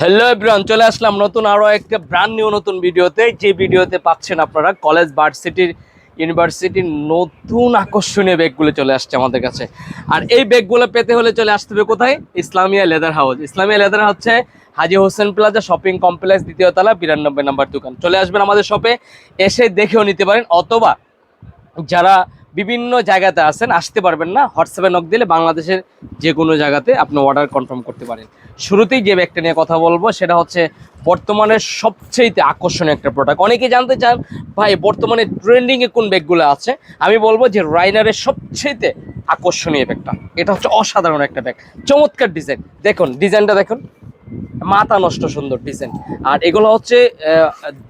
Hello everyone চলে আসলাম নতুন আরও একটা ব্র্যান্ড নিউ নতুন ভিডিওতে যে ভিডিওতে পাচ্ছেন আপনারা কলেজ ভার্সিটির ইউনিভার্সিটির নতুন আকর্ষণীয় ব্যাগগুলো চলে আসছে আমাদের কাছে। আর এই ব্যাগগুলো পেতে হলে চলে আসতে হবে কোথায়? Islamia leather house Islamia leather হচ্ছে Haji Hossain plaza shopping complex দ্বিতীয় তলা, বিরানব্বই নাম্বার দোকান। চলে আসবেন আমাদের শপে এসে দেখেও নিতে পারেন। অথবা যারা বিভিন্ন জায়গাতে আছেন, আসতে পারবেন না। হোয়াটসঅ্যাপে নক দিলে বাংলাদেশের যে কোনো জায়গাতে আপনি অর্ডার কনফার্ম করতে পারেন। শুরুতেই যে ব্যাগটা নিয়ে কথা বলব, সেটা হচ্ছে বর্তমানে সবচেয়ে আকর্ষণীয় একটা প্রোডাক্ট অনেকে জানতে চান, ভাই, বর্তমানে ট্রেন্ডিংয়ে কোন ব্যাগগুলো আছে? আমি বলব যে রাইনারের সবচেয়ে আকর্ষণীয় ব্যাগটা এটা হচ্ছে অসাধারণ একটা ব্যাগ চমৎকার ডিজাইন দেখুন ডিজাইনটা দেখুন। মাথা নষ্ট সুন্দর ডিজাইন আর এগুলো হচ্ছে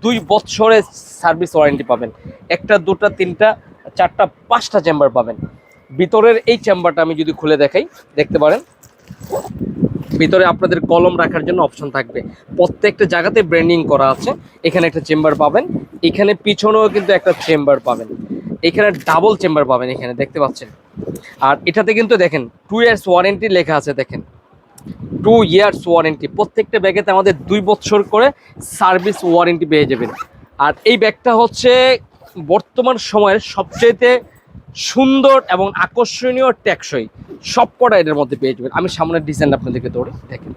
দুই বছরের সার্ভিস ওয়ারেন্টি পাবেন। একটা, দুটা, তিনটা চারটা, পাঁচটা চেম্বার পাবেন। ভিতরের এই চেম্বারটা আমি যদি খুলে দেখাই, দেখতে পারেন। ভিতরে আপনাদের কলম রাখার জন্য অপশন থাকবে। প্রত্যেকটা জায়গাতে ব্র্যান্ডিং করা আছে। এখানে একটা চেম্বার পাবেন। এখানে পিছনেও কিন্তু একটা চেম্বার পাবেন। এখানে ডাবল চেম্বার পাবেন এখানে, দেখতে পাচ্ছেন? আর এটাতে কিন্তু দেখেন টু ইয়ার্স ওয়ারেন্টি লেখা আছে, দেখেন। টু ইয়ার্স ওয়ারেন্টি প্রত্যেকটা ব্যাগেতে আমাদের দুই বছর করে সার্ভিস ওয়ারেন্টি পেয়ে যাবেন। আর এই ব্যাগটা হচ্ছে বর্তমান সময়ের সবচেয়ে সুন্দর এবং আকর্ষণীয় টেকসই সব কটা এটার মধ্যে পেয়ে যাবেন। আমি সামনের ডিজাইন আপনাদেরকে ধরে দেখেন।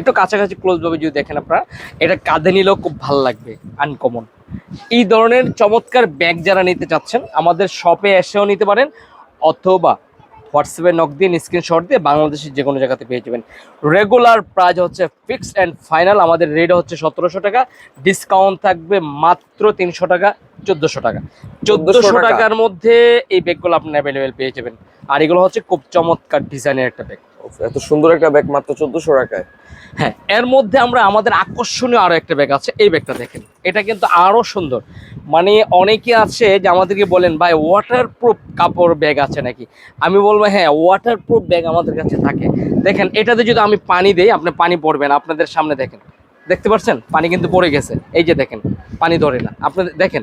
একটু কাছাকাছি ক্লোজভাবে যদি দেখেন আপনারা, এটা কাঁধে নিলেও খুব ভালো লাগবে আনকমন এই ধরনের চমৎকার ব্যাগ যারা নিতে চাচ্ছেন, আমাদের শপে এসেও নিতে পারেন, অথবা হোয়াটসঅ্যাপে নক দিন স্ক্রিনশট দিয়ে বাংলাদেশের যে কোনো জায়গাতে পেয়ে যাবেন। রেগুলার প্রাইস হচ্ছে ফিক্সড অ্যান্ড ফাইনাল আমাদের রেট হচ্ছে সতেরোশো টাকা ডিসকাউন্ট থাকবে মাত্র তিনশো টাকা চোদ্দোশো টাকা। চোদ্দোশো টাকার মধ্যে এই ব্যাগগুলো আপনি অ্যাভেলেবেল পেয়ে যাবেন। আর এগুলো হচ্ছে খুব চমৎকার ডিজাইনের একটা ব্যাগ এত সুন্দর একটা ব্যাগ মাত্র চোদ্দশো টাকায়। হ্যাঁ এর মধ্যে আমরা আমাদের আকর্ষণীয় আরও একটা ব্যাগ আছে, এই ব্যাগটা দেখেন। এটা কিন্তু আরও সুন্দর। মানে অনেকে আছে যে আমাদেরকে বলেন, ভাই ওয়াটার প্রুফ কাপড় ব্যাগ আছে নাকি? আমি বলব হ্যাঁ ওয়াটার প্রুফ ব্যাগ আমাদের কাছে থাকে। দেখেন, এটাতে যদি আমি পানি দেই, আপনি পানি পড়বেন আপনাদের সামনে দেখেন। দেখতে পাচ্ছেন? পানি কিন্তু পড়ে গেছে। এই যে দেখেন, পানি ধরে না। আপনাদের দেখেন?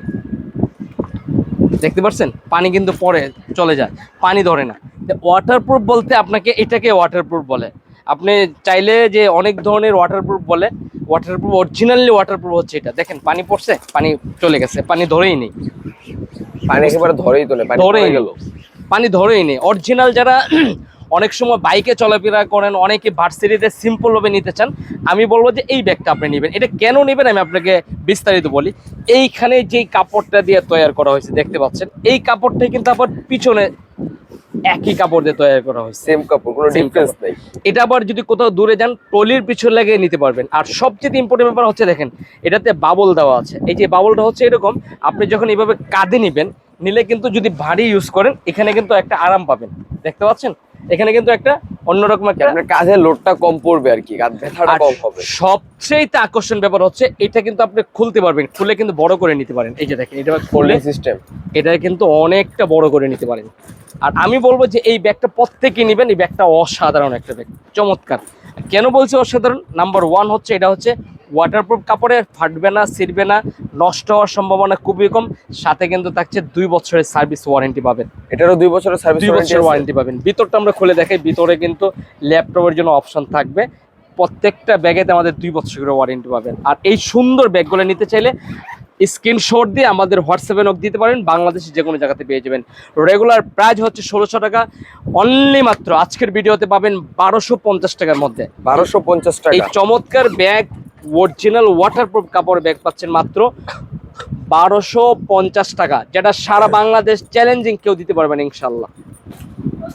দেখতে পাচ্ছেন? পানি কিন্তু পরে চলে যায় পানি ধরে না। ওয়াটারপ্রুফ বলতে আপনাকে এটাকে ওয়াটারপ্রুফ বলে। আপনি চাইলে যে অনেক ধরনের ওয়াটারপ্রুফ বলে ওয়াটারপ্রুফ অরিজিনালি ওয়াটারপ্রুফ হচ্ছে এটা। দেখেন পানি পড়ছে পানি চলে গেছে পানি ধরেই নেই। পানি একেবারে ধরেই তোলে ধরেই গেল। পানি ধরেই নেই। অরিজিনাল যারা অনেক সময় বাইকে চলাফেরা করেন অনেকে ভার্সিটিতে সিম্পলভাবে নিতে চান। আমি বলব যে এই ব্যাগটা আপনি নেবেন। এটা কেন নেবেন আমি আপনাকে বিস্তারিত বলি। এইখানে যেই কাপড়টা দিয়ে তৈরি করা হয়েছে দেখতে পাচ্ছেন? এই কাপড়টাই কিন্তু আবার পিছনে একই কাপড় দিয়ে তৈরি করা হয়েছে। সেম কাপড় কোনো ডিফারেন্স। নেই। এটা আবার যদি কোথাও দূরে যান ট্রলির পিছনে লাগিয়ে নিতে পারবেন। আর সবচেয়ে ইম্পর্টেন্ট ব্যাপার হচ্ছে দেখেন এটাতে বাবল দেওয়া আছে। এই যে বাবলটা হচ্ছে এরকম আপনি যখন এইভাবে কাঁধে নেবেন নিলে কিন্তু যদি ভারী ইউজ করেন এখানে কিন্তু একটা আরাম পাবেন। দেখতে পাচ্ছেন? এখানে কিন্তু একটা অন্যরকম একটা আপনার কাঁধে লোডটা কম পড়বে আর কি কাঁধ ব্যথাটা কম হবে। সবচেয়ে আকর্ষণ ব্যাপার হচ্ছে এটা কিন্তু আপনি খুলতে পারবেন খুলে কিন্তু বড় করে নিতে পারেন। এই যে দেখেন এটা খুলে ফোল্ডিং সিস্টেম এটা কিন্তু অনেকটা বড় করে নিতে পারেন। আর আমি বলব যে এই ব্যাগটা প্রত্যেকে নেবেন এই ব্যাগটা অসাধারণ একটা ব্যাগ চমৎকার। কেন বলছি অসাধারণ? নাম্বার ওয়ান হচ্ছে এটা হচ্ছে ওয়াটারপ্রুফ কাপড়ে ফাটবে না ছিঁড়বে না নষ্ট হওয়ার সম্ভাবনা খুবই কম। সাথে কিন্তু থাকছে দুই বছরের সার্ভিস ওয়ারেন্টি পাবেন। এটারও দুই বছরের সার্ভিস দুই বছরের ওয়ারেন্টি পাবেন। ভিতরটা আমরা খুলে দেখাই। ভিতরে কিন্তু ল্যাপটপের জন্য অপশন থাকবে। প্রত্যেকটা ব্যাগেতে আমাদের দুই বছরের ওয়ারেন্টি পাবেন। আর এই সুন্দর ব্যাগগুলো নিতে চাইলে স্ক্রিনশট দিয়ে আমাদের হোয়াটসঅ্যাপে নক দিতে পারেন বাংলাদেশের যে কোনো জায়গাতে পেয়ে যাবেন। রেগুলার প্রাইস হচ্ছে ষোলোশো টাকা অনলি মাত্র আজকের ভিডিওতে পাবেন বারোশো পঞ্চাশ টাকার মধ্যে। বারোশো পঞ্চাশ টাকা। এই চমৎকার ব্যাগ অরিজিনাল ওয়াটারপ্রুফ কাপড় ব্যাগ পাচ্ছেন মাত্র বারোশো পঞ্চাশ টাকা যেটা সারা বাংলাদেশ চ্যালেঞ্জিং কেউ দিতে পারবেন ইনশাল্লাহ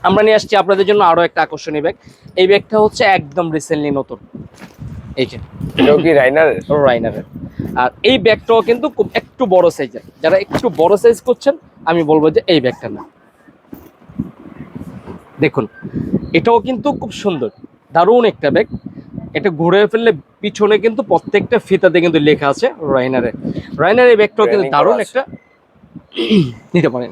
আমরা নিয়ে আসছি আপনাদের জন্য আরও একটা আকর্ষণীয় ব্যাগ এই ব্যাগটা হচ্ছে একদম রিসেন্টলি নতুন। এই যে। রাইনারের রাইনারের আর এই ব্যাগটাও কিন্তু খুব একটু বড় সাইজের। যারা একটু বড় সাইজ করছেন আমি বলব যে এই ব্যাগটা না। দেখুন এটাও কিন্তু খুব সুন্দর। দারুণ একটা ব্যাগ। এটা ঘুরে ফেললে পিছনে কিন্তু প্রত্যেকটা ফিতাতে কিন্তু লেখা আছে রাইনারে রাইনার এই ব্যাগটাও কিন্তু দারুণ একটা নিতে পারেন।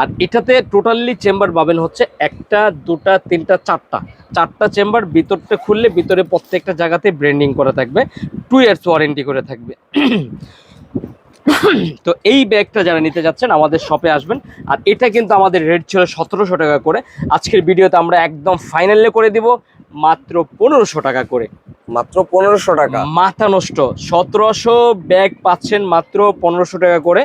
আর এটাতে টোটালি চেম্বার পাবেন হচ্ছে একটা দুটা তিনটা চারটা। চারটা চেম্বার ভিতরটা খুললে ভিতরে প্রত্যেকটা জায়গাতে ব্র্যান্ডিং করা থাকবে টু ইয়ার্স ওয়ারেন্টি করে থাকবে। তো এই ব্যাগটা যারা নিতে যাচ্ছেন আমাদের শপে আসবেন। আর এটা কিন্তু আমাদের রেট ছিল সতেরোশো টাকা করে। আজকের ভিডিওতে আমরা একদম ফাইনালে করে দিব মাত্র পনেরোশো টাকা করে। মাত্র পনেরোশো টাকা। মাথা নষ্ট সতেরোশো ব্যাগ পাচ্ছেন মাত্র পনেরোশো টাকা করে।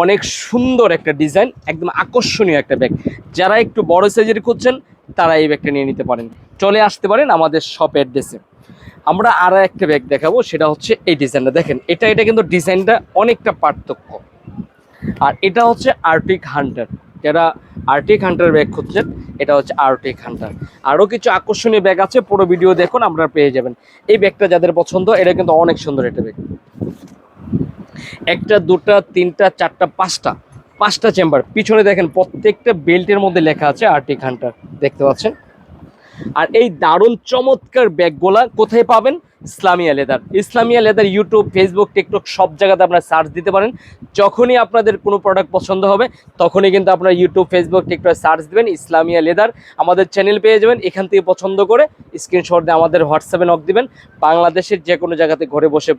অনেক সুন্দর একটা ডিজাইন, একদম আকর্ষণীয় একটা ব্যাগ যারা একটু বড় সাইজের খুঁজছেন, তারা এই ব্যাগটা নিয়ে নিতে পারেন। চলে আসতে পারেন আমাদের শপ অ্যাড্রেসে আমরা আরও একটা ব্যাগ দেখাবো, সেটা হচ্ছে এই ডিজাইনটা দেখেন, এটা এটা কিন্তু ডিজাইনটা অনেকটা পার্থক্য। আর এটা হচ্ছে আর্টিক হান্টার যারা আর্টিক হান্টার ব্যাগ খুঁজছেন, এটা হচ্ছে আর্টিক হান্টার আরও কিছু আকর্ষণীয় ব্যাগ আছে, পুরো ভিডিও দেখুন, আপনারা পেয়ে যাবেন। এই ব্যাগটা যাদের পছন্দ, এটা কিন্তু অনেক সুন্দর একটা ব্যাগ একটা, দুটা, তিনটা, চারটা, পাঁচটা পাঁচটা চেম্বার পিছনে দেখেন প্রত্যেকটা বেল্টের মধ্যে লেখা আছে আর্টিক হান্টার দেখতে পাচ্ছেন? আর এই দারুণ চমৎকার ব্যাগগুলা কোথায় পাবেন? Islamia leather Islamia leather YouTube Facebook TikTok সব জায়গাতে আপনারা সার্চ দিতে পারেন। যখনই আপনাদের কোনো প্রোডাক্ট পছন্দ হবে, তখনই কিন্তু আপনারা ইউটিউব ফেসবুক টিকটক সার্চ দেবেন ইসলামিয়া লেদার আমাদের চ্যানেল পেয়ে যাবেন, এখান থেকে পছন্দ করে স্ক্রিনশট দিয়ে আমাদের হোয়াটসঅ্যাপে নক দিবেন। বাংলাদেশের যে কোনো জায়গাতে ঘরে বসে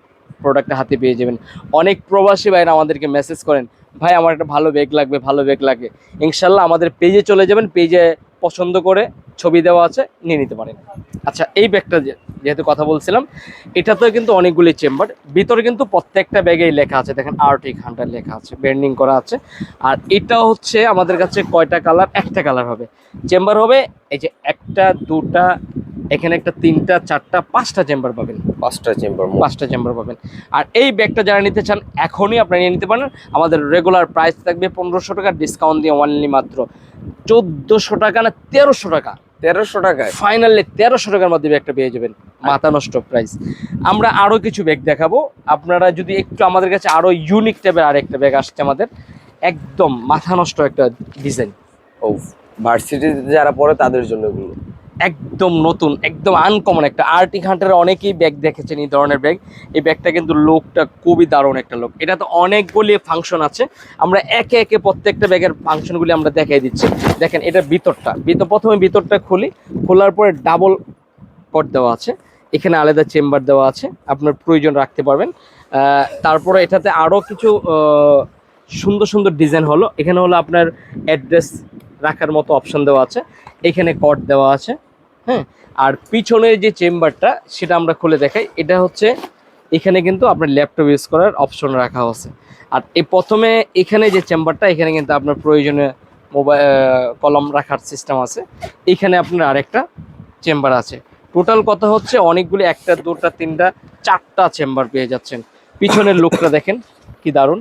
প্রোডাক্টটা হাতে পেয়ে যাবেন। অনেক প্রবাসী ভাইরা আমাদেরকে মেসেজ করেন, ভাই, আমার একটা ভালো ব্যাগ লাগবে, ভালো ব্যাগ লাগে। ইনশাল্লাহ আমাদের পেজে চলে যাবেন পেজে পছন্দ করে ছবি দেওয়া আছে, নিয়ে নিতে পারেন। আচ্ছা এই ব্যাগটা যেহেতু কথা বলছিলাম, এটাতেও কিন্তু অনেকগুলি চেম্বার ভিতরে কিন্তু প্রত্যেকটা ব্যাগেই লেখা আছে। দেখেন আর্টিক হান্টার লেখা আছে ব্যান্ডিং করা আছে। আর এটা হচ্ছে আমাদের কাছে কয়টা কালার একটা কালার হবে। চেম্বার হবে, এই যে একটা, দুটা এখানে একটা তিনটা চারটা পাঁচটা চেম্বার পাবেন। পাঁচটা চেম্বার পাঁচটা চেম্বার পাবেন। আর এই ব্যাগটা যারা নিতে চান এখনই আপনারা নিয়ে নিতে পারেন। আমাদের রেগুলার প্রাইস থাকবে পনেরোশো টাকা ডিসকাউন্ট দিয়ে অনলি মাত্র চোদ্দোশো টাকা না তেরোশো টাকা। তেরোশো টাকায়। ফাইনালি তেরোশো টাকার মধ্যে ব্যাগটা পেয়ে যাবেন। মাথা নষ্ট প্রাইস আমরা আরও কিছু ব্যাগ দেখাবো। আপনারা যদি একটু আমাদের কাছে আরও ইউনিক টাইপের আরেকটা ব্যাগ আসছে আমাদের একদম মাথা নষ্ট একটা ডিজাইন ও ভার্সিটি যারা পড়ে তাদের জন্য এগুলো। একদম নতুন, একদম আনকমন একটা। আর্টিক হান্টারের অনেকেই ব্যাগ দেখেছেন এই ধরনের ব্যাগ এই ব্যাগটা কিন্তু লোকটা খুবই দারুণ একটা লোক। এটা তো অনেকগুলি ফাংশন আছে। আমরা একে একে প্রত্যেকটা ব্যাগের ফাংশনগুলি আমরা দেখাই দিচ্ছি। দেখেন, এটা ভিতরটা। ভিতর প্রথমে ভিতরটা খুলি। খোলার পরে ডাবল কট দেওয়া আছে। এখানে আলাদা চেম্বার দেওয়া আছে। আপনার প্রয়োজন রাখতে পারবেন। তারপরে এটাতে আরও কিছু সুন্দর সুন্দর ডিজাইন হলো। এখানে হলো আপনার অ্যাড্রেস রাখার মতো অপশন দেওয়া আছে। এখানে কট দেওয়া আছে। হ্যাঁ আর পিছনের যে চেম্বারটা, সেটা আমরা খুলে দেখাই। এটা হচ্ছে এখানে কিন্তু আপনার ল্যাপটপ ইউজ করার অপশন রাখা আছে আর এই প্রথমে এখানে যে চেম্বারটা, এখানে কিন্তু আপনার প্রয়োজনে মোবাইল কলম রাখার সিস্টেম আছে। এখানে আপনার আরেকটা চেম্বার আছে। টোটাল কথা হচ্ছে অনেকগুলি, একটা, দুটা, তিনটা, চারটা চেম্বার পেয়ে যাচ্ছেন। পিছনের লোকটা দেখেন, কি দারুণ।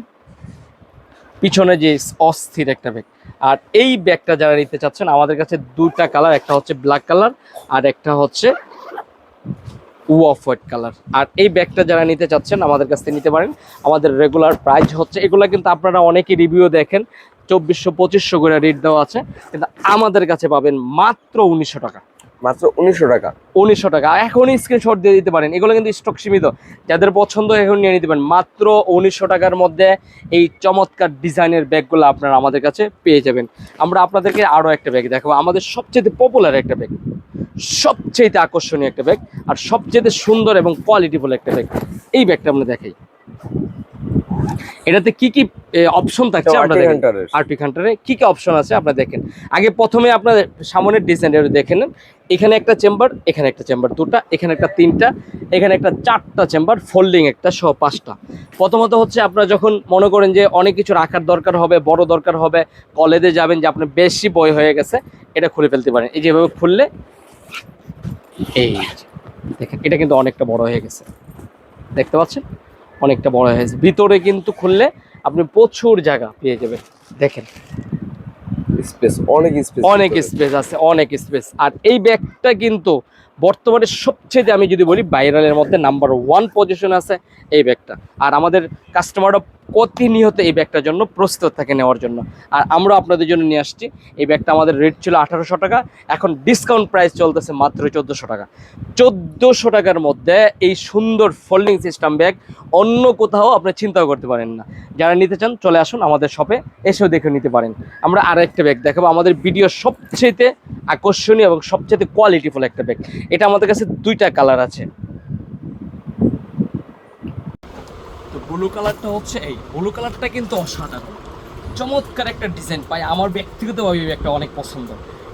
পিছনে যে অস্থির একটা ব্যাগ আর এই ব্যাগটা যারা নিতে চাচ্ছেন, আমাদের কাছে দুটা কালার একটা হচ্ছে ব্ল্যাক কালার আর একটা হচ্ছে অফ হোয়াইট কালার আর এই ব্যাগটা যারা নিতে চাচ্ছেন, আমাদের কাছ থেকে নিতে পারেন। আমাদের রেগুলার প্রাইস হচ্ছে, এগুলো কিন্তু আপনারা অনেকেই রিভিউ দেখেন, চব্বিশশো পঁচিশশো করে রেট দেওয়া আছে, কিন্তু আমাদের কাছে পাবেন মাত্র উনিশশো টাকা। মাত্র উনিশশো টাকা। উনিশশো টাকা। এখনই স্ক্রিনশট দিয়ে দিতে পারেন। এগুলো কিন্তু স্টক সীমিত। যাদের পছন্দ এখন নিয়ে নিতে পারেন। মাত্র উনিশশো টাকার মধ্যে এই চমৎকার ডিজাইনের ব্যাগগুলো আপনারা আমাদের কাছে পেয়ে যাবেন। আমরা আপনাদেরকে আরও একটা ব্যাগ দেখাবো। আমাদের সবচেয়ে পপুলার একটা ব্যাগ সবচেয়ে আকর্ষণীয় একটা ব্যাগ আর সবচেয়ে সুন্দর এবং কোয়ালিটিফুল একটা ব্যাগ এই ব্যাগটা আমরা দেখাই। এটাতে কি কি অপশন থাকছে আমরা দেখেন? আরপি কান্টারে কি কি অপশন আছে আপনারা দেখেন। আগে প্রথমে আপনার সামনের ডিজাইনটা দেখে নেন। এখানে একটা চেম্বার এখানে একটা চেম্বার দুটা এখানে একটা তিনটা এখানে একটা চারটা চেম্বার ফোল্ডিং একটা সহ পাঁচটা। প্রথমত হচ্ছে আপনারা যখন মনে করেন যে অনেক কিছু রাখার দরকার হবে বড় দরকার হবে কলেজে যাবেন যে আপনার বেশি বই হয়ে গেছে এটা খুলে ফেলতে পারেন। এই যেভাবে খুললে এই দেখেন এটা কিন্তু অনেকটা বড় হয়ে গেছে। দেখতে পাচ্ছেন? অনেকটা বড় হয়েছে ভিতরে কিন্তু খুললে আপনি প্রচুর জায়গা পেয়ে যাবেন। দেখেন। স্পেস অনেক স্পেস অনেক স্পেস আছে অনেক স্পেস। আর এই ব্যাগটা কিন্তু বর্তমানে সবচেয়ে আমি যদি বলি বাইরালের মধ্যে নাম্বার ওয়ান পজিশন আছে এই ব্যাগটা। আর আমাদের কাস্টমাররা প্রতিনিয়ত এই ব্যাগটার জন্য প্রস্তুত থাকে নেওয়ার জন্য। আর আমরা আপনাদের জন্য নিয়ে আসছি। এই ব্যাগটা আমাদের রেট ছিল আঠারোশো টাকা, এখন ডিসকাউন্ট প্রাইস চলতেছে মাত্র চোদ্দোশো টাকা। চোদ্দোশো টাকার মধ্যে এই সুন্দর ফোল্ডিং সিস্টেম ব্যাগ অন্য কোথাও আপনি চিন্তাও করতে পারেন না। যারা নিতে চান, চলে আসুন আমাদের শপে এসেও দেখে নিতে পারেন। আমরা আর একটা ব্যাগ দেখাবো। আমাদের ভিডিও সবচেয়ে আকর্ষণীয় এবং সবচেয়ে কোয়ালিটিফুল একটা ব্যাগ এটা আমাদের কাছে দুইটা কালার আছে তো ব্লু কালারটা হচ্ছে এই। ব্লু কালারটা কিন্তু অসাধারণ। চমৎকার একটা ডিজাইন পাই। আমার ব্যক্তিগতভাবে এই ব্যাগটা অনেক পছন্দ।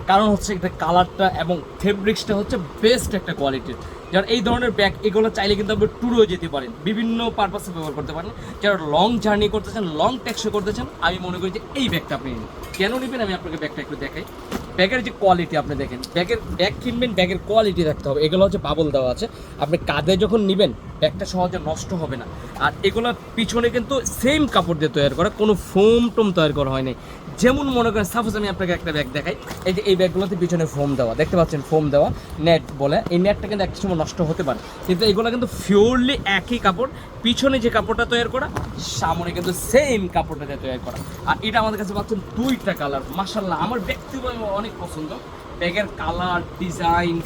কারণ হচ্ছে এটা কালারটা এবং ফেব্রিক্সটা হচ্ছে বেস্ট একটা কোয়ালিটির। যারা এই ধরনের ব্যাগ, এগুলো চাইলে কিন্তু আপনি ট্যুরেও যেতে পারেন। বিভিন্ন পারপাসে ব্যবহার করতে পারেন। যারা লং জার্নি করতে চান লং ট্যাক্সে করতে চান, আমি মনে করি যে এই ব্যাগটা আপনি নিন। কেন নেবেন? আমি আপনাকে ব্যাগটা একটু দেখাই। ব্যাগের যে কোয়ালিটি আপনি দেখেন, ব্যাগের, ব্যাগ কিনবেন, ব্যাগের কোয়ালিটি রাখতে হবে। এগুলো হচ্ছে বাবল দেওয়া আছে। আপনি কাঁধে যখন নেবেন, ব্যাগটা সহজে নষ্ট হবে না। আর এগুলোর পিছনে কিন্তু সেম কাপড় দিয়ে তৈরি করা, কোনো ফোম টোম তৈরি করা হয়নি যেমন মনে করেন সাপোজ আমি আপনাকে একটা ব্যাগ দেখাই। এই যে এই ব্যাগগুলোতে পিছনে ফোম দেওয়া। দেখতে পাচ্ছেন ফোম দেওয়া নেট বলে। এই নেটটা কিন্তু একটা সময় নষ্ট হতে পারে। কিন্তু এগুলো কিন্তু পিওরলি একই কাপড়। পিছনে যে কাপড়টা তৈরি করা, সামনে কিন্তু সেম কাপড়টা তৈরি করা। আর এটা আমাদের কাছে পাচ্ছেন দুইটা কালার মাসাল্লাহ আমার ব্যক্তিগত অনেক পছন্দ। ব্যাগের কালার ডিজাইন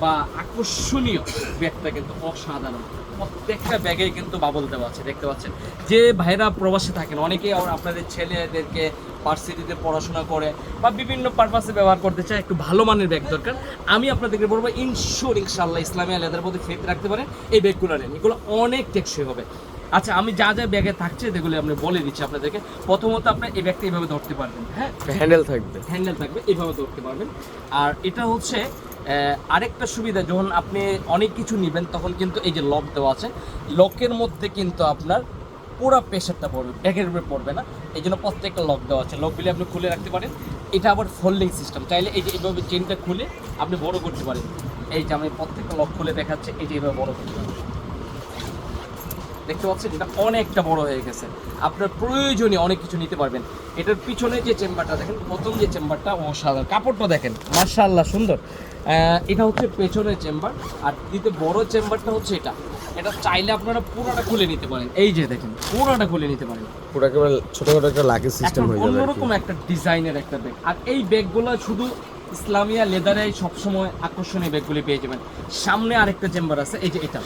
বা আকর্ষণীয় ব্যাগটা কিন্তু অসাধারণ। প্রত্যেকটা ব্যাগে কিন্তু বাবল দেওয়া আছে দেখতে পাচ্ছেন। যে ভাইরা প্রবাসে থাকেন অনেকেই আপনাদের ছেলেদেরকে ভার্সিটিতে পড়াশোনা করে বা বিভিন্ন পারপাসে ব্যবহার করতে চায় একটু ভালো মানের ব্যাগ দরকার। আমি আপনাদেরকে বলব ইনশোর ইনশাল্লাহ ইসলামী আলাদের মধ্যে ফেত রাখতে পারেন এই ব্যাগগুলো নেন। এগুলো অনেক টেকসই হবে। আচ্ছা আমি যা যা ব্যাগে থাকছে যেগুলো আপনি বলে দিচ্ছি আপনাদেরকে। প্রথমত আপনি এই ব্যাগটা এইভাবে ধরতে পারবেন হ্যাঁ? হ্যান্ডেল থাকবে। হ্যান্ডেল থাকবে এইভাবে ধরতে পারবেন। আর এটা হচ্ছে আরেকটা সুবিধা, যখন আপনি অনেক কিছু নেবেন, তখন কিন্তু এই যে লক দেওয়া আছে লকের মধ্যে কিন্তু আপনার পুরা প্রেশারটা পড়বে, ব্যাগের উপরে পড়বে না। এই জন্য প্রত্যেকটা লক দেওয়া আছে। লকগুলি আপনি খুলে রাখতে পারেন। এটা আবার ফোল্ডিং সিস্টেম চাইলে এই যে এইভাবে চেনটা খুলে আপনি বড় করতে পারেন। এই যে আমি প্রত্যেকটা লক খুলে দেখাচ্ছে এই যে এইভাবে বড় করতে পারেন। দেখতে পাচ্ছেন এটা অনেকটা বড় হয়ে গেছে। আপনার প্রয়োজনে অনেক কিছু নিতে পারবেন। এটার পিছনে যে চেম্বারটা দেখেন প্রথম যে চেম্বারটা অসাধারণ। কাপড়টা দেখেন মার্শাল্লাহ সুন্দর। এটা হচ্ছে পেছনের চেম্বার আর দ্বিতীয় বড় চেম্বারটা হচ্ছে এটা। এটা চাইলে আপনারা পুরোটা খুলে নিতে পারেন। এই যে দেখেন পুরোটা খুলে নিতে পারেন। পুরো একেবারে ছোটখাটো একটা লাগেজ সিস্টেম হয়ে যাবে অন্যরকম একটা ডিজাইনের একটা ব্যাগ আর এই ব্যাগগুলো শুধু ইসলামিয়া লেদারে সবসময় আকর্ষণীয় ব্যাগগুলি পেয়ে যাবেন। সামনে আরেকটা চেম্বার আছে এই যে এটা।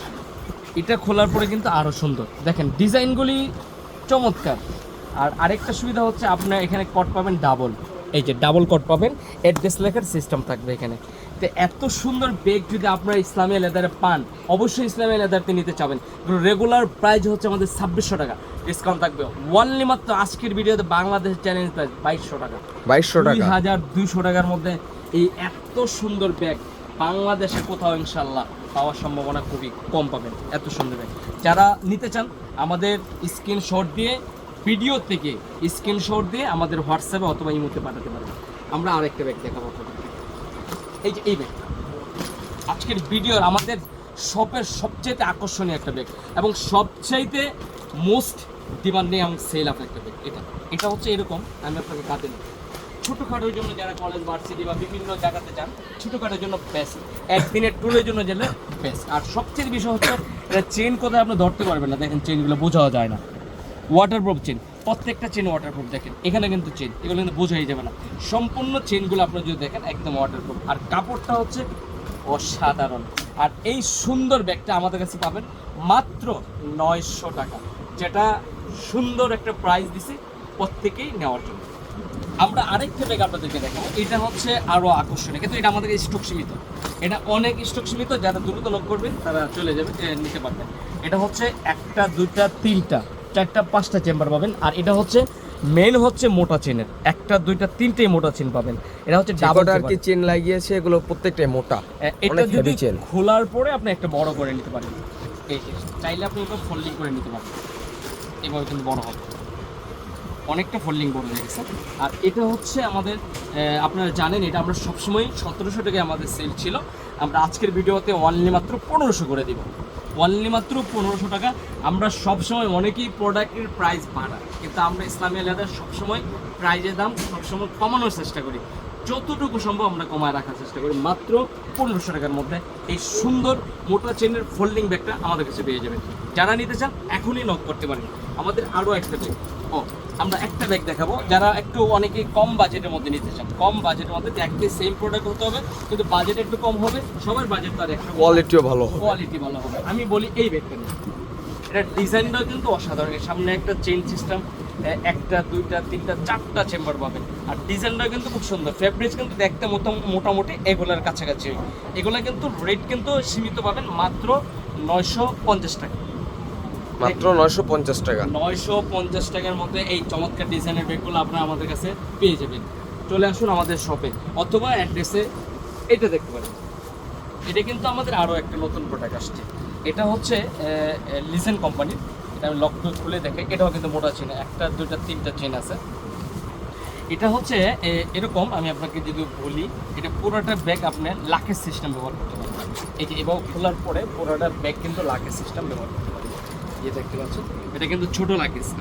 এটা খোলার পরে কিন্তু আরও সুন্দর। দেখেন ডিজাইনগুলি চমৎকার। আর আরেকটা সুবিধা হচ্ছে আপনার এখানে কট পাবেন ডাবল এই যে ডাবল কট পাবেন অ্যাড্রেস লেখার সিস্টেম থাকবে এখানে। তো এত সুন্দর ব্যাগ যদি আপনারা ইসলামিয়া লেদারে পান অবশ্যই ইসলামিয়া লেদারতে নিতে চাবেন। রেগুলার প্রাইস হচ্ছে আমাদের ছাব্বিশশো টাকা। ডিসকাউন্ট থাকবে। ওয়ানলি মাত্র আজকের ভিডিওতে বাংলাদেশ চ্যালেঞ্জ প্রাইস বাইশশো টাকা। বাইশশো টাকা। হাজার দুইশো টাকার মধ্যে এই এত সুন্দর ব্যাগ বাংলাদেশে কোথাও ইনশাল্লাহ পাওয়ার সম্ভাবনা খুবই কম পাবেন, এত সুন্দর যারা নিতে চান, আমাদের স্ক্রিনশট দিয়ে, ভিডিও থেকে স্ক্রিনশট দিয়ে আমাদের হোয়াটসঅ্যাপে অথবা ইমোতে পাঠাতে পারেন। আমরা আরেকটা ব্যাগ দেখাবো। এই যে, এই ব্যাগটা। আজকের ভিডিওর আমাদের শপের সবচেয়ে আকর্ষণীয় একটা ব্যাগ এবং সবচাইতে মোস্ট ডিমান্ডিং এবং সেল আপ একটা ব্যাগ। এটা এটা হচ্ছে এরকম, আমি আপনাকে কাটে নিই। ছোটোখাটোর জন্য যারা কলেজ ভার্সিটি বা বিভিন্ন জায়গাতে যান ছোটোখাটোর জন্য বেস্ট একদিনের ট্যুরের জন্য গেলে বেস্ট আর সবচেয়ে বিষয় হচ্ছে এটা চেন কোথায় আপনি ধরতে পারবেন না। দেখেন চেনগুলো বোঝাও যায় না। ওয়াটারপ্রুফ চেন প্রত্যেকটা চেন ওয়াটারপ্রুফ দেখেন। এখানে কিন্তু চেন এগুলো কিন্তু বোঝাই যাবে না। সম্পূর্ণ চেনগুলো আপনি যদি দেখেন, একদম ওয়াটারপ্রুফ আর কাপড়টা হচ্ছে অসাধারণ। আর এই সুন্দর ব্যাগটা আমাদের কাছে পাবেন মাত্র নয়শো টাকা, যেটা সুন্দর একটা প্রাইস দিছি প্রত্যেকেই নেওয়ার জন্য। আমরা আরেকটা ব্যাগ আপনাদেরকে দেখাবো। এটা হচ্ছে আরও আকর্ষণীয়। কিন্তু এটা আমাদের স্টক সীমিত। এটা অনেক স্টক সীমিত যারা দ্রুত লোক করবেন তারা চলে যাবে নিতে পারবেন। এটা হচ্ছে একটা দুইটা তিনটা চারটা পাঁচটা চেম্বার পাবেন। আর এটা হচ্ছে মেন হচ্ছে মোটা চেনের একটা দুইটা তিনটেই মোটা চেন পাবেন। এটা হচ্ছে ডাবল আর কি চেন লাগিয়েছে এগুলো প্রত্যেকটাই মোটা। এটা যদি chain। খোলার পরে আপনি একটা বড় করে নিতে পারেন। এই চাইলে আপনি এটা ফোল্ডিং করে নিতে পারেন। এভাবে কিন্তু বড় হবে। অনেকটা ফোল্ডিং বড় হয়ে গেছে। আর এটা হচ্ছে আমাদের আপনারা জানেন, এটা আমরা সবসময় সতেরোশো টাকায় আমাদের সেল ছিল। আমরা আজকের ভিডিওতে অনলি মাত্র পনেরোশো করে দিব। অনলি মাত্র পনেরোশো টাকা। আমরা সবসময় অনেকেই প্রোডাক্টের প্রাইস বাড়াই, কিন্তু আমরা ইসলামী আলাদা সবসময় প্রাইজের দাম সবসময় কমানোর চেষ্টা করি। যতটুকু সম্ভব আমরা কমায় রাখার চেষ্টা করি। মাত্র পনেরোশো টাকার মধ্যে এই সুন্দর মোটা চেনের ফোল্ডিং ব্যাগটা আমাদের কাছে পেয়ে যাবেন। যারা নিতে চান, এখনই নক করতে পারেন। আমাদের আরও একটা ব্যাগ ও আমরা একটা ব্যাগ দেখাবো। যারা একটু অনেকে কম বাজেটের মধ্যে নিতে চান কম বাজেটের মধ্যে দেখতে সেম প্রোডাক্ট হতে হবে কিন্তু বাজেট একটু কম হবে সবার বাজেট তার একটা কোয়ালিটিও ভালো হবে। কোয়ালিটি ভালো হবে। আমি বলি এই ব্যাগটা নিয়ে। এটা ডিজাইনটা কিন্তু অসাধারণ। সামনে একটা চেইন সিস্টেম একটা দুইটা তিনটা চারটা চেম্বার পাবেন। আর ডিজাইনটা কিন্তু খুব সুন্দর। ফেব্রিক্স কিন্তু দেখতে মোটা- মোটামুটি এগুলার কাছাকাছি। এগুলা কিন্তু রেট কিন্তু সীমিত পাবেন মাত্র নয়শো পঞ্চাশ টাকা। মাত্র নয়শো পঞ্চাশ টাকা। নয়শো পঞ্চাশ টাকার মধ্যে এই চমৎকার ডিজাইনের ব্যাগগুলো আপনারা আমাদের কাছে পেয়ে যাবেন। চলে আসুন আমাদের শপে অথবা অ্যাড্রেসে এটা দেখতে পারেন। এটা কিন্তু আমাদের আরও একটা নতুন প্রোডাক্ট আসছে। এটা হচ্ছে লিসেন কোম্পানির এটা আমি লক খুলে দেখাই এটাও কিন্তু মোটা চেন একটা, দুইটা, তিনটা চেন আছে। এটা হচ্ছে এরকম আমি আপনাকে যদি বলি, এটা পুরোটা ব্যাগ আপনি লাকের সিস্টেম ব্যবহার করতে পারবেন। এই যে এবার খোলার পরে পুরোটা ব্যাগ কিন্তু লাকের সিস্টেম ব্যবহার করতে পারবেন। এই দেখতে পাচ্ছেন এটা কিন্তু ছোট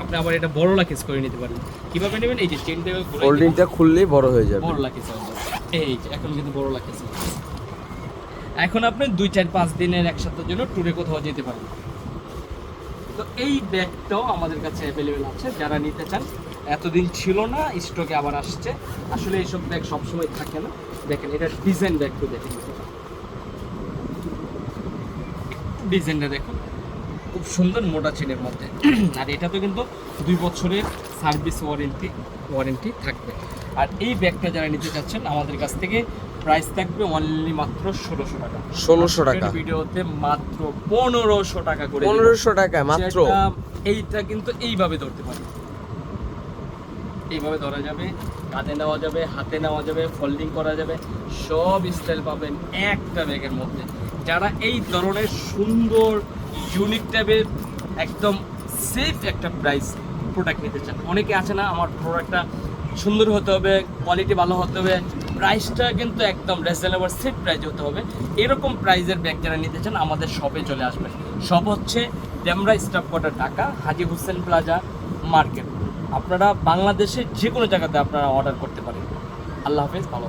আপনি আবার এটা বড় করে নিতে পারেন। কীভাবে নেবেন? এই যে চেনটা হোল্ডিংটা খুললেই বড় হয়ে যাবে। বড় এই এখন কিন্তু বড় এখন আপনি দুই চার পাঁচ দিনের জন্য ট্যুরে কোথাও যেতে পারেন। তো এই ব্যাগটাও আমাদের কাছে অ্যাভেলেবেল আছে। যারা নিতে চান এতদিন ছিল না স্টকে আবার আসছে। আসলে এইসব ব্যাগ সবসময় থাকে না। দেখেন এটা ডিজাইন ব্যাগটা দেখেন। ডিজাইনটা দেখুন। খুব সুন্দর মোটা চেনের মধ্যে। আর এটাতে কিন্তু দুই বছরের সার্ভিস ওয়ারেন্টি ওয়ারেন্টি থাকবে। আর এই ব্যাগটা যারা নিতে চাচ্ছেন আমাদের কাছ থেকে প্রাইস থাকবে অনলি মাত্র ষোলোশো টাকা। ষোলোশো টাকা। ভিডিওতে মাত্র পনেরোশো টাকা করে পনেরোশো টাকা মাত্র। এইটা কিন্তু এইভাবে ধরতে পারবে এইভাবে ধরা যাবে কাঁধে নেওয়া যাবে হাতে নেওয়া যাবে ফোল্ডিং করা যাবে সব স্টাইল পাবেন একটা ব্যাগের মধ্যে। যারা এই ধরনের সুন্দর ইউনিক টাইপের একদম সেফ একটা প্রাইস প্রোডাক্ট নিতে চান। অনেকে আছে না, আমার প্রোডাক্টটা সুন্দর হতে হবে কোয়ালিটি ভালো হতে হবে প্রাইসটা কিন্তু একদম রিজনেবল সেফ প্রাইস হতে হবে। এরকম প্রাইজের ব্যাগ যারা নিতে চান, আমাদের শপে চলে আসবেন। শপ হচ্ছে Demra staff quarter Dhaka, Haji Hussain plaza market. আপনারা বাংলাদেশের যে কোনো জায়গাতে আপনারা অর্ডার করতে পারেন। আল্লাহ হাফেজ, ভালো।